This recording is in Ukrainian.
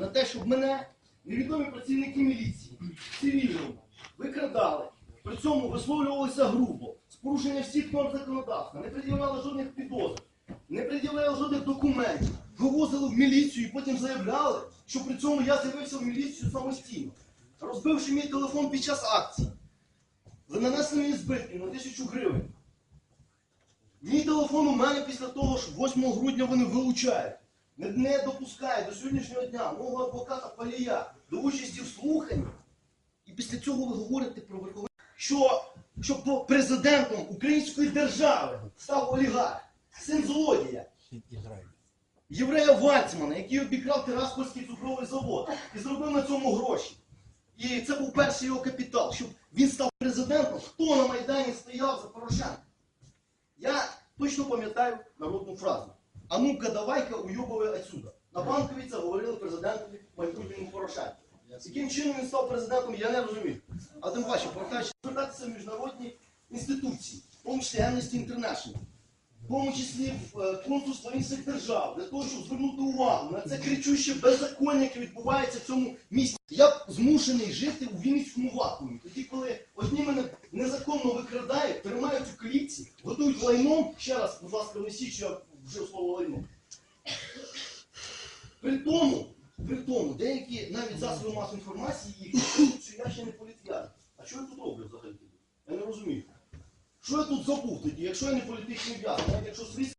на те, щоб мене невідомі працівники міліції цивільному викрадали. При цьому висловлювалися грубо, з порушення всіх норм законодавства, не пред'являли жодних підозр, не пред'являли жодних документів, вивозили в міліцію і потім заявляли, що при цьому я з'явився в міліцію самостійно, розбивши мій телефон під час акції. За нанесені збитки на тисячу гривень. Мій телефон у мене після того, що 8 грудня вони вилучають. Не, не допускають до сьогоднішнього дня мого адвоката Палія до участі в слуханні. І після цього ви говорите про верховенство, що, що по- президентом української держави став олігарх, син злодія, єврея Вальцмана, який обікрав Тираспольський цукровий завод і зробив на цьому гроші. І це був перший його капітал, щоб він став президентом. Хто на Майдані стояв за Порошенка? Я точно пам'ятаю народну фразу. А ну-ка, давай-ка уйобуй отсюда. На банкові це говорили президентові майбутньому Порошенку. Яким чином він став президентом, я не розумію. А тим паче, повертаючись звертатися в міжнародні інституції, в тому числі Amnesty International, в тому числі в е, консульство інших держав, для того, щоб звернути увагу на це кричуще беззаконня, яке відбувається в цьому місті. Я змушений жити у Вінницькому вакуумі, тоді, коли одні мене незаконно викрадають, тримають у клітці, готують лайном. Ще раз, будь ласка, несіть, що я вжив слово лайно. При тому, при тому, деякі навіть засоби масової інформації їх кажуть, що я ще не політв'язень. А що я тут роблю взагалі? Я не розумію. Що я тут забув тоді, якщо я не політичний в'язень, навіть якщо слідство